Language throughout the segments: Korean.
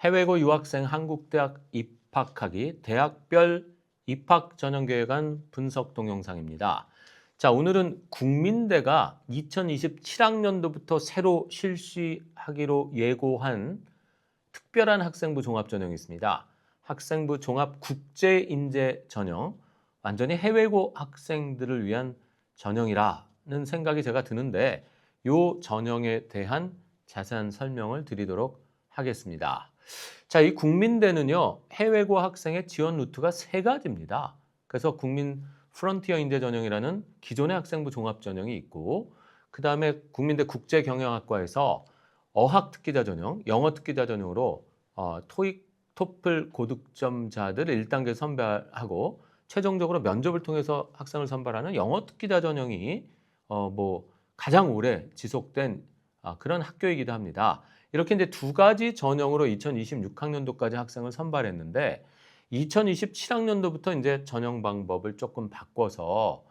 해외고 유학생 한국대학 입학하기 대학별 입학 전형 계획안 분석 동영상입니다. 자, 오늘은 국민대가 2027학년도부터 새로 실시하기로 예고한 특별한 학생부 종합 전형이 있습니다. 학생부 종합 국제 인재 전형 완전히 해외고 학생들을 위한 전형이라는 생각이 제가 드는데 요 전형에 대한 자세한 설명을 드리도록 하겠습니다. 자, 이 국민대는요, 해외고 학생의 지원 루트가 세 가지입니다. 그래서 국민 프런티어 인재 전형이라는 기존의 학생부 종합 전형이 있고, 그 다음에 국민대 국제경영학과에서 어학 특기자 전형, 영어 특기자 전형으로 어, 토익, 토플 고득점자들 1단계 선발하고 최종적으로 면접을 통해서 학생을 선발하는 영어 특기자 전형이 어, 뭐 가장 오래 지속된 아, 그런 학교이기도 합니다. 이렇게 이제 두 가지 전형으로 2026학년도까지 학생을 선발했는데 2027학년도부터 이제 전형 방법을 조금 바꿔서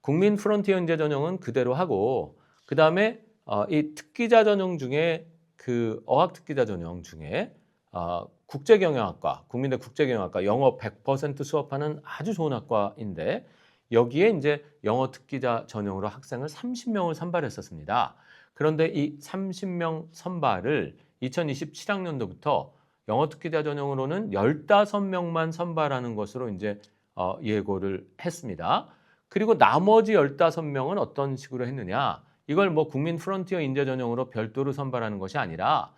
국민 프론티어 인재 전형은 그대로 하고 그 다음에 어, 이 특기자 전형 중에 그 어학 특기자 전형 중에 어, 국제경영학과, 국민대 국제경영학과 영어 100% 수업하는 아주 좋은 학과인데 여기에 이제 영어 특기자 전형으로 학생을 30명을 선발했었습니다. 그런데 이 30명 선발을 2027학년도부터 영어 특기자 전형으로는 15명만 선발하는 것으로 이제 어, 예고를 했습니다. 그리고 나머지 15명은 어떤 식으로 했느냐? 이걸 뭐 국민 프론티어 인재 전형으로 별도로 선발하는 것이 아니라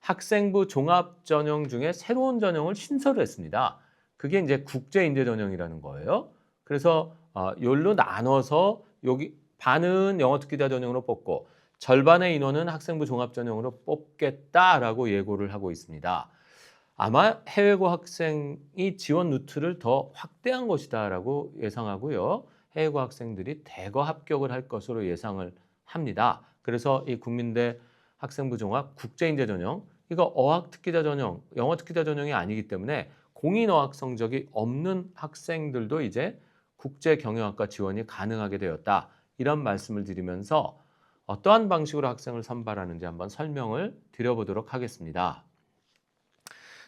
학생부 종합 전형 중에 새로운 전형을 신설을 했습니다. 그게 이제 국제 인재 전형이라는 거예요. 그래서 어, 요로 나눠서 여기 반은 영어 특기자 전형으로 뽑고 절반의 인원은 학생부 종합 전형으로 뽑겠다라고 예고를 하고 있습니다. 아마 해외고 학생이 지원 루트를 더 확대한 것이다라고 예상하고요. 해외고 학생들이 대거 합격을 할 것으로 예상을 합니다. 그래서 이 국민대 학생부 종합 국제인재 전형 이거 어학 특기자 전형, 영어 특기자 전형이 아니기 때문에 공인 어학 성적이 없는 학생들도 이제 국제 경영학과 지원이 가능하게 되었다. 이런 말씀을 드리면서 어떠한 방식으로 학생을 선발하는지 한번 설명을 드려보도록 하겠습니다.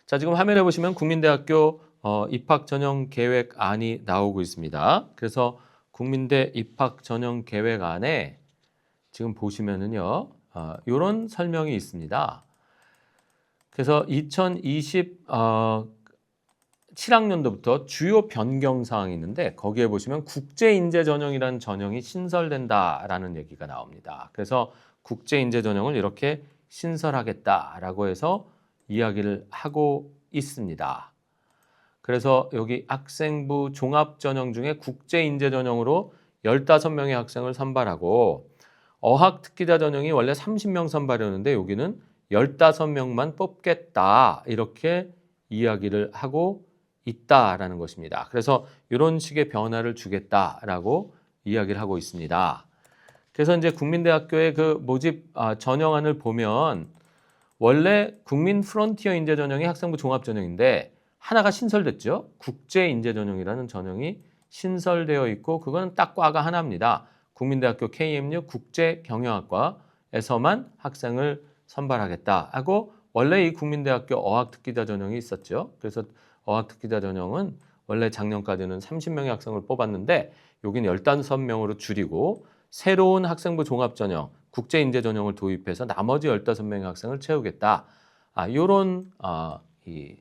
자, 지금 화면에 보시면 국민대학교 어, 입학 전형 계획안이 나오고 있습니다. 그래서 국민대 입학 전형 계획안에 지금 보시면은요, 어, 이런 설명이 있습니다. 그래서 2020 어, 7학년도부터 주요 변경 사항이 있는데 거기에 보시면 국제 인재 전형이라는 전형이 신설된다라는 얘기가 나옵니다. 그래서 국제 인재 전형을 이렇게 신설하겠다라고 해서 이야기를 하고 있습니다. 그래서 여기 학생부 종합 전형 중에 국제 인재 전형으로 15명의 학생을 선발하고 어학 특기자 전형이 원래 30명 선발이었는데 여기는 15명만 뽑겠다. 이렇게 이야기를 하고 있다라는 것입니다. 그래서 이런 식의 변화를 주겠다라고 이야기를 하고 있습니다. 그래서 이제 국민대학교의 그 모집 아, 전형안을 보면 원래 국민 프론티어 인재 전형이 학생부 종합 전형인데 하나가 신설됐죠. 국제 인재 전형이라는 전형이 신설되어 있고 그거는 딱 과가 하나입니다. 국민대학교 KMU 국제 경영학과에서만 학생을 선발하겠다 하고 원래 이 국민대학교 어학 특기자 전형이 있었죠. 그래서 어학특기자 전형은 원래 작년까지는 30명의 학생을 뽑았는데 여기는 15명으로 줄이고 새로운 학생부 종합 전형, 국제 인재 전형을 도입해서 나머지 15명의 학생을 채우겠다. 아, 요런 아, 이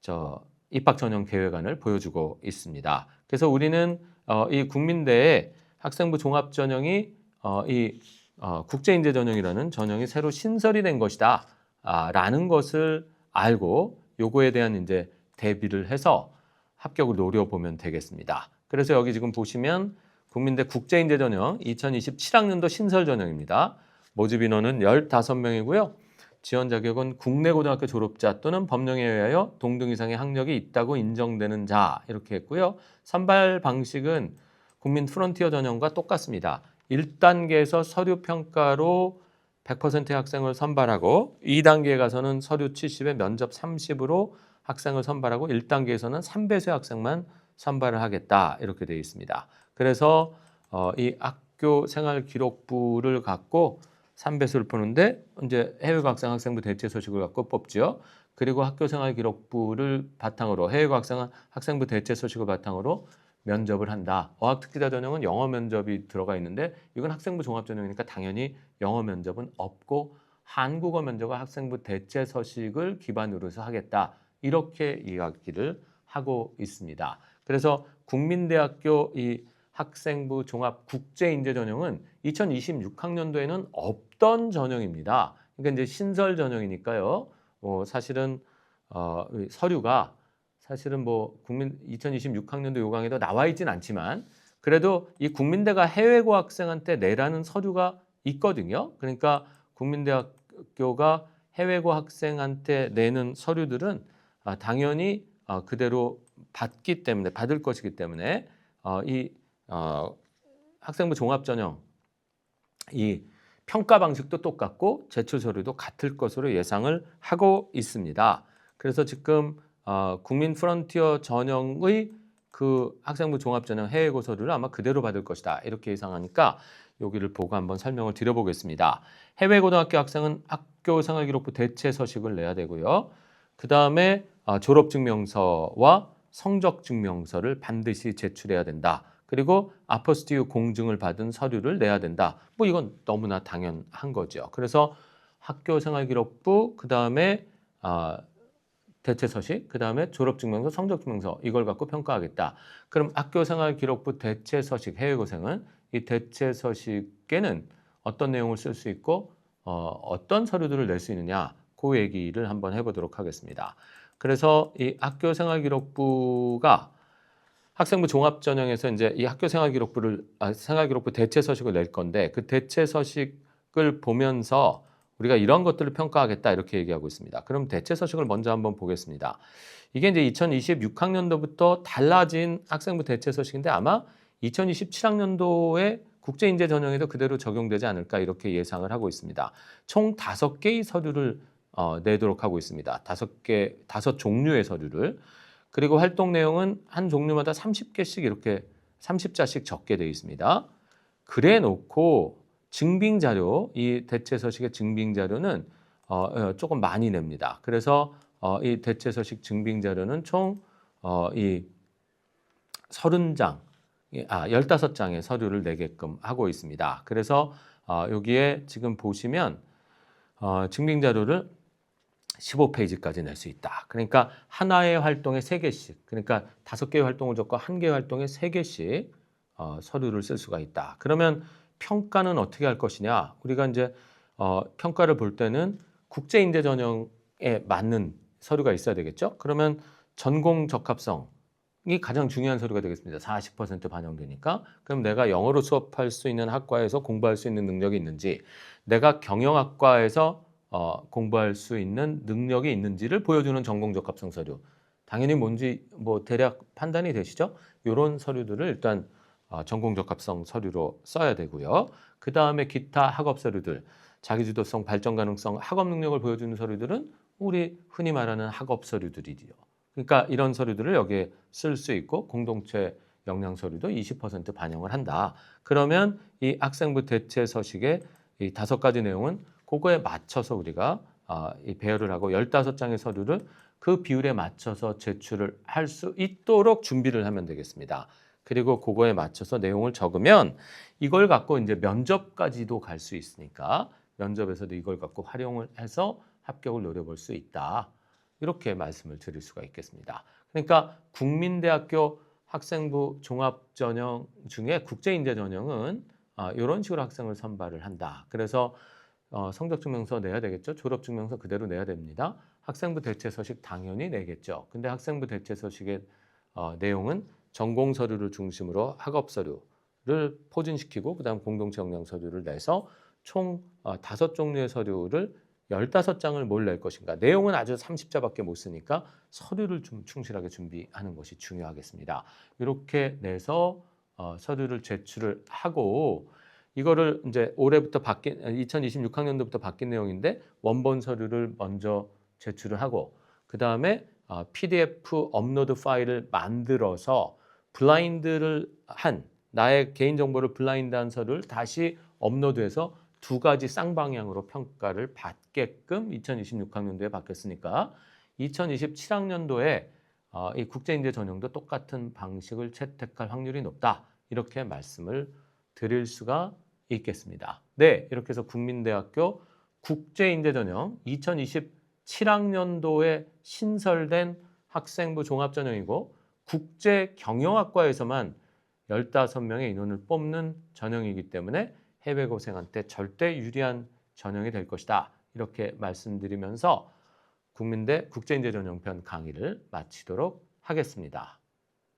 저 입학 전형 계획안을 보여주고 있습니다. 그래서 우리는 어, 이 국민대의 학생부 종합 전형이 어, 이 어, 국제 인재 전형이라는 전형이 새로 신설이 된 것이다. 아, 라는 것을 알고 요거에 대한 이제 대비를 해서 합격을 노려보면 되겠습니다. 그래서 여기 지금 보시면 국민대 국제인재 전형 2027학년도 신설 전형입니다. 모집 인원은 15명이고요. 지원 자격은 국내 고등학교 졸업자 또는 법령에 의하여 동등 이상의 학력이 있다고 인정되는 자 이렇게 했고요. 선발 방식은 국민 프론티어 전형과 똑같습니다. 1단계에서 서류 평가로 100%의 학생을 선발하고 2단계에 가서는 서류 70에 면접 30으로 학생을 선발하고 1단계에서는 3배수의 학생만 선발을 하겠다 이렇게 되어 있습니다. 그래서 어, 이 학교 생활 기록부를 갖고 3배수를 푸는데 이제 해외 학생 학생부 대체 소식을 갖고 뽑죠. 그리고 학교 생활 기록부를 바탕으로 해외 학생은 학생부 대체 소식을 바탕으로 면접을 한다. 어학특기자 전형은 영어 면접이 들어가 있는데 이건 학생부 종합 전형이니까 당연히 영어 면접은 없고 한국어 면접과 학생부 대체 서식을 기반으로 해서 하겠다. 이렇게 이야기를 하고 있습니다. 그래서 국민대학교 이 학생부 종합 국제인재 전형은 2026학년도에는 없던 전형입니다. 그러니까 이제 신설 전형이니까요. 뭐 사실은 어, 이 서류가 사실은 뭐 국민 2026학년도 요강에도 나와 있진 않지만 그래도 이 국민대가 해외 고 학생한테 내라는 서류가 있거든요. 그러니까 국민대학교가 해외 고 학생한테 내는 서류들은 아, 당연히 어, 그대로 받기 때문에 받을 것이기 때문에 어, 이 어, 학생부 종합 전형 이 평가 방식도 똑같고 제출 서류도 같을 것으로 예상을 하고 있습니다. 그래서 지금 어, 국민 프런티어 전형의 그 학생부 종합 전형 해외고 서류를 아마 그대로 받을 것이다 이렇게 예상하니까 여기를 보고 한번 설명을 드려보겠습니다. 해외 고등학교 학생은 학교 생활기록부 대체 서식을 내야 되고요. 그 다음에 어, 졸업증명서와 성적증명서를 반드시 제출해야 된다. 그리고 아포스티유 공증을 받은 서류를 내야 된다. 뭐 이건 너무나 당연한 거죠. 그래서 학교 생활기록부 그 다음에 아, 대체 서식, 그 다음에 졸업증명서, 성적증명서 이걸 갖고 평가하겠다. 그럼 학교 생활기록부 대체 서식 해외고생은 이 대체 서식에는 어떤 내용을 쓸 수 있고 어, 어떤 서류들을 낼 수 있느냐 그 얘기를 한번 해보도록 하겠습니다. 그래서 이 학교 생활 기록부가 학생부 종합 전형에서 이제 이 학교 생활 기록부를 아, 생활 기록부 대체 서식을 낼 건데 그 대체 서식을 보면서 우리가 이런 것들을 평가하겠다 이렇게 얘기하고 있습니다. 그럼 대체 서식을 먼저 한번 보겠습니다. 이게 이제 2026학년도부터 달라진 학생부 대체 서식인데 아마 2027학년도에 국제인재 전형에도 그대로 적용되지 않을까 이렇게 예상을 하고 있습니다. 총 다섯 개의 서류를 어, 내도록 하고 있습니다. 다섯 개, 다섯 종류의 서류를. 그리고 활동 내용은 한 종류마다 30개씩 이렇게 30자씩 적게 되어 있습니다. 그래 놓고 증빙 자료, 이 대체 서식의 증빙 자료는 어, 어, 조금 많이 냅니다. 그래서 어, 이 대체 서식 증빙 자료는 총 어, 이 30장, 아, 15장의 서류를 내게끔 하고 있습니다. 그래서 어, 여기에 지금 보시면 어, 증빙 자료를 15페이지까지 낼 수 있다. 그러니까 하나의 활동에 세 개씩, 그러니까 다섯 개의 활동을 적고 한 개의 활동에 세 개씩 어, 서류를 쓸 수가 있다. 그러면 평가는 어떻게 할 것이냐? 우리가 이제 어, 평가를 볼 때는 국제인재 전형에 맞는 서류가 있어야 되겠죠. 그러면 전공 적합성이 가장 중요한 서류가 되겠습니다. 40% 반영되니까. 그럼 내가 영어로 수업할 수 있는 학과에서 공부할 수 있는 능력이 있는지, 내가 경영학과에서 어, 공부할 수 있는 능력이 있는지를 보여주는 전공 적 합성 서류. 당연히 뭔지 뭐 대략 판단이 되시죠? 이런 서류들을 일단 어, 전공 적 합성 서류로 써야 되고요. 그 다음에 기타 학업 서류들, 자기주도성, 발전 가능성, 학업 능력을 보여주는 서류들은 우리 흔히 말하는 학업 서류들이지요. 그러니까 이런 서류들을 여기에 쓸 수 있고 공동체 역량 서류도 20% 반영을 한다. 그러면 이 학생부 대체 서식의 이 다섯 가지 내용은 그거에 맞춰서 우리가 아, 이 배열을 하고 15장의 서류를 그 비율에 맞춰서 제출을 할 수 있도록 준비를 하면 되겠습니다. 그리고 그거에 맞춰서 내용을 적으면 이걸 갖고 이제 면접까지도 갈 수 있으니까 면접에서도 이걸 갖고 활용을 해서 합격을 노려볼 수 있다. 이렇게 말씀을 드릴 수가 있겠습니다. 그러니까 국민대학교 학생부 종합 전형 중에 국제인재 전형은 아, 이런 식으로 학생을 선발을 한다. 그래서 어, 성적증명서 내야 되겠죠. 졸업증명서 그대로 내야 됩니다. 학생부 대체 서식 당연히 내겠죠. 근데 학생부 대체 서식의 어, 내용은 전공 서류를 중심으로 학업 서류를 포진시키고 그다음 공동체 역량 서류를 내서 총 어, 다섯 종류의 서류를 15장을 뭘 낼 것인가. 내용은 아주 30자밖에 못 쓰니까 서류를 좀 충실하게 준비하는 것이 중요하겠습니다. 이렇게 내서 어, 서류를 제출을 하고 이거를 이제 올해부터 바뀐 2026학년도부터 바뀐 내용인데 원본 서류를 먼저 제출을 하고 그 다음에 어, PDF 업로드 파일을 만들어서 블라인드를 한 나의 개인 정보를 블라인드한 서류를 다시 업로드해서 두 가지 쌍방향으로 평가를 받게끔 2026학년도에 바뀌었으니까 2027학년도에 어, 이 국제인재 전형도 똑같은 방식을 채택할 확률이 높다. 이렇게 말씀을 드릴 수가 있겠습니다. 네, 이렇게 해서 국민대학교 국제인재 전형 2027학년도에 신설된 학생부 종합전형이고 국제경영학과에서만 15명의 인원을 뽑는 전형이기 때문에 해외 고생한테 절대 유리한 전형이 될 것이다. 이렇게 말씀드리면서 국민대 국제인재 전형편 강의를 마치도록 하겠습니다.